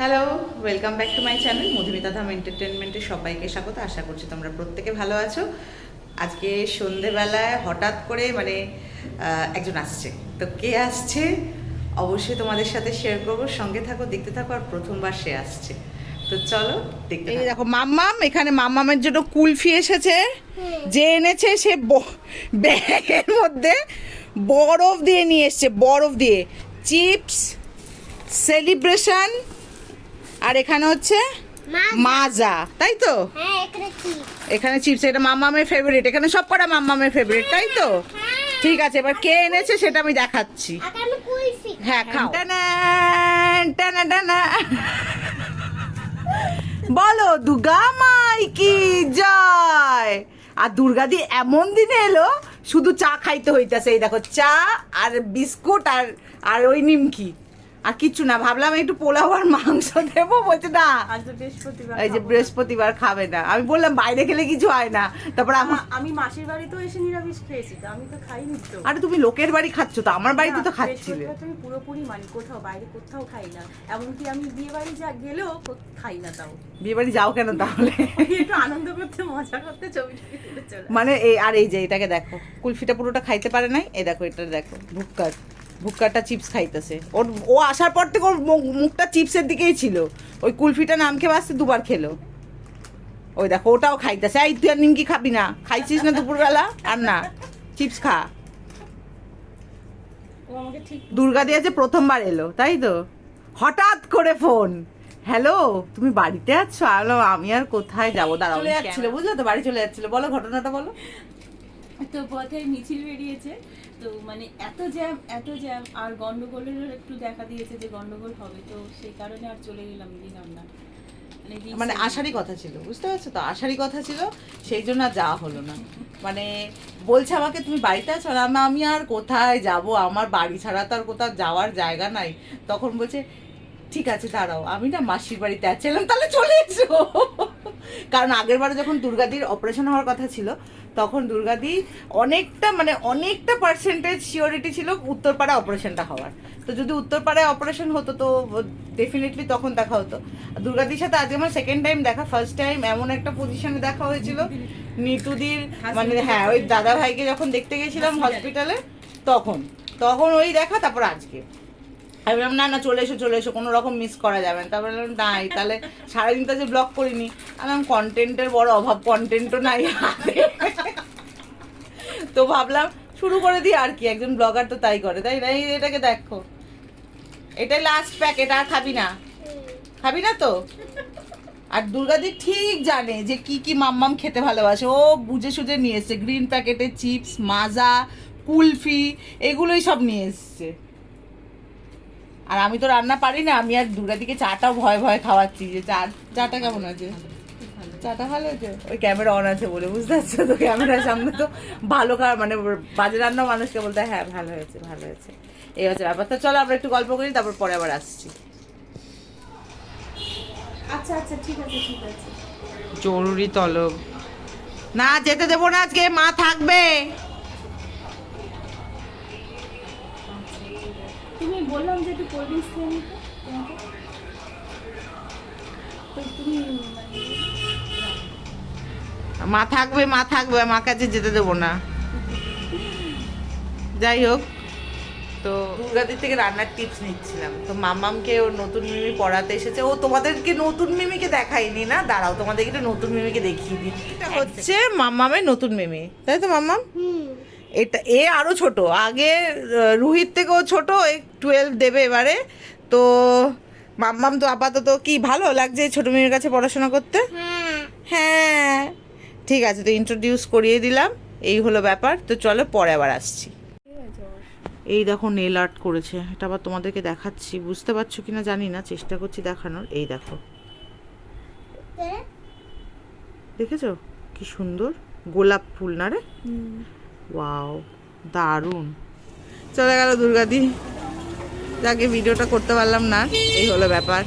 Hello welcome back to my channel Madhumita Dham এন্টারটেনমেন্টে সবাইকে স্বাগত। আশা করছি তোমরা প্রত্যেকে ভালো আছো। আজকে সন্ধেবেলায় হঠাৎ করে মানে একজন আসছে। তো কে আসছে? অবশ্যই তোমাদের সাথে শেয়ার করব। সঙ্গে থাকো দেখতে থাকো আর প্রথমবার সে আসছে। তো চলো দেখতে এই দেখো মাম্মাম এখানে মাম্মামের জন্য কুলফি এসেছে। যে এনেছে সে ব- ব্যাগের মধ্যে বরফ দিয়ে নিয়ে এসছে বরফ দিয়ে। চিপস সেলিব্রেশন আর এখানে হচ্ছে মাজা। তাই তো? হ্যাঁ এখানে চিপস এটা মাম্মামের ফেভারিট এখানে সব কটা মাম্মামের ফেভারিট তাই তো? ঠিক আছে এবার কে এনেছে সেটা আমি দেখাচ্ছি। হ্যাঁ খাও। বলো দুর্গা মাই কি জয়! আর দুর্গাদি এমন দিনে এলো শুধু চা খাইতে হইতাছে। এই দেখো চা আর বিস্কুট আর আর ওই নিমকি। আর কিচ্ছু না ভাবলাম একটু পোলাও আর মাংস দেবো বলছে না। এই যে বৃহস্পতিবার খাবে না। আমি বললাম বাইরে খেলে কিছু হয় না। তারপর আমি মাসির বাড়িতেও এসে নিরামিষ খেয়েছি তো আমি তো খাইনি তো। আরে তুমি লোকের বাড়ি খাচ্ছ তো আমার বাড়িতে তো খাচ্ছিলে। বৃহস্পতিবার পুরোপুরি মানি কোথাও বাইরে কোথাও খাই না। এমনকি আমি বিয়ে বাড়ি যা গেলেও খাই না তাও। বিয়ে বাড়ি যাও কেন তাহলে? একটু আনন্দ করতে মজা করতে ছবি। মানে এই আর এই যে এটাকে দেখো কুলফিটা পুরোটা খাইতে পারে নাই এই দেখো এটা দেখো ভুক্কার ভুক্কারটা চিপস খাইতেছে। ওর ও আসার পর থেকে ওর মুখ- মুখটা চিপসের দিকেই ছিল। ওই কুলফিটা নাম খেয়ে আসতে দুবার খেলো। ওই দেখো ওটাও খাইতেছে। এই তুই আর নিমকি খাবি না। খাইছিস না দুপুরবেলা? আর না। চিপস খা। দুর্গা দিয়ে যে প্রথমবার এলো তাই তো? হঠাৎ করে ফোন হ্যালো তুমি বাড়িতে আছো? আলো আমি আর কোথায় যাব? দাঁড়াও চলে যাচ্ছিল বুঝলো তো? বাড়ি চলে যাচ্ছিল। বলো ঘটনাটা বলো। তো পথে মিছিল বেরিয়েছে। তো মানে এত জ্যাম এত জ্যাম আর গন্ডগোলের একটু দেখা দিয়েছে যে গন্ডগোল হবে তো সেই কারণে আর চলে গেলাম দিলাম না মানে মানে আসারই কথা ছিল বুঝতে পারছ তো? আসারই কথা ছিল সেই জন্য আর যাওয়া হলো না। মানে বলছে আমাকে তুমি বাড়িতে আছো? না আমি- আমি আর কোথায় যাব? আমার বাড়ি ছাড়া তো আর কোথাও যাওয়ার জায়গা নাই। তখন বলছে ঠিক আছে দাঁড়াও আমি না মাসির বাড়িতে আছিলাম তাহলে চলে এসো। কারণ আগের বারে যখন দুর্গাদির অপারেশন হওয়ার কথা ছিল তখন দুর্গাদি অনেকটা মানে অনেকটা পার্সেন্টেজ সিওরিটি ছিল উত্তরপাড়া অপারেশনটা হওয়ার। তো যদি উত্তরপাড়ায় অপারেশন হতো তো ডেফিনেটলি তখন দেখা হতো। দুর্গাদির সাথে আজকে আমার সেকেন্ড টাইম দেখা ফার্স্ট টাইম এমন একটা পজিশনে দেখা হয়েছিল। নিতুদির মানে হ্যাঁ ওই দাদা ভাইকে যখন দেখতে গেছিলাম হসপিটালে তখন তখন ওই দেখা তারপর আজকে। আমি বললাম, না না, চলে এসো চলে এসো, কোনো রকম মিস করা যাবে না। তারপরে বললাম, নাই, তাহলে সারাদিন তো যে ব্লগ করিনি। আমি কন্টেন্টের বড় অভাব কন্টেন্টও নাই। তো ভাবলাম, শুরু করে দিই আর কি, একজন ব্লগার তো তাই করে, তাই না? এটাকে দেখো। এটাই লাস্ট প্যাকেট আর খাবি না। খাবি না তো? আর দুর্গাদি ঠিক জানে যে কি কি মাম্মাম খেতে ভালোবাসে। ও বুঝে সুঝে নিয়ে এসছে। গ্রিন প্যাকেটে চিপস মাজা, কুলফি, এগুলোই সব নিয়ে এসছে। আর আমি তো রান্না পারি না আমি আর দুর্গাদিকে চাটাও ভয় ভয় খাওয়াচ্ছি যে চা চাটা কেমন আছে? চাটা ভালো আছে? ওই ক্যামেরা অন আছে বলে বুঝতে পারছ তো? ক্যামেরার সামনে তো ভালো খাওয়ার মানে বাজে রান্না মানুষকে বলতে হ্যাঁ ভালো হয়েছে ভালো হয়েছে। এই হচ্ছে ব্যাপার। তো চলো আমরা একটু গল্প করি তারপর পরে আবার আসছি। আচ্ছা আচ্ছা ঠিক আছে ঠিক আছে। জরুরি তলব। না যেতে দেবো না আজকে মা থাকবে। বললাম যে একটু কোল্ড ড্রিঙ্কস খেয়ে নিতে তোমাকে। তো তুমি মানে মা থাকবে মা থাকবে মা কাছে যেতে দেবো না। যাই হোক তো দুর্গাদির থেকে রান্নার টিপস নিচ্ছিলাম। তো মামামকে ওর নতুন মিমি পড়াতে এসেছে। ও তোমাদেরকে নতুন মিমিকে দেখাইনি না? দাঁড়াও তোমাদেরকে নতুন মিমিকে দেখিয়ে দিই। এটা হচ্ছে মামামের নতুন মিমি। তাই তো মামাম হুম। এটা এ আরও ছোট। আগে রুহিত থেকেও ছোট টুয়েলভ দেবে এবারে। তো মাম্মাম তো আপাতত কি ভালো লাগছে এই ছোট মেয়ের কাছে পড়াশোনা করতে? হ্যাঁ। হ্যাঁ ঠিক আছে তো ইন্ট্রোডিউস করিয়ে দিলাম। এই হলো ব্যাপার। তো চলো পরে আবার আসছি। এই দেখো নেল আর্ট করেছে। এটা আবার তোমাদেরকে দেখাচ্ছি। বুঝতে পারছ কিনা জানি না চেষ্টা করছি দেখানোর। এই দেখো। দেখেছ? কি সুন্দর। গোলাপ ফুল না রে? ওয়াও দারুণ। চলে গেল দুর্গাদি যাকে ভিডিওটা করতে পারলাম না এই হলো ব্যাপার।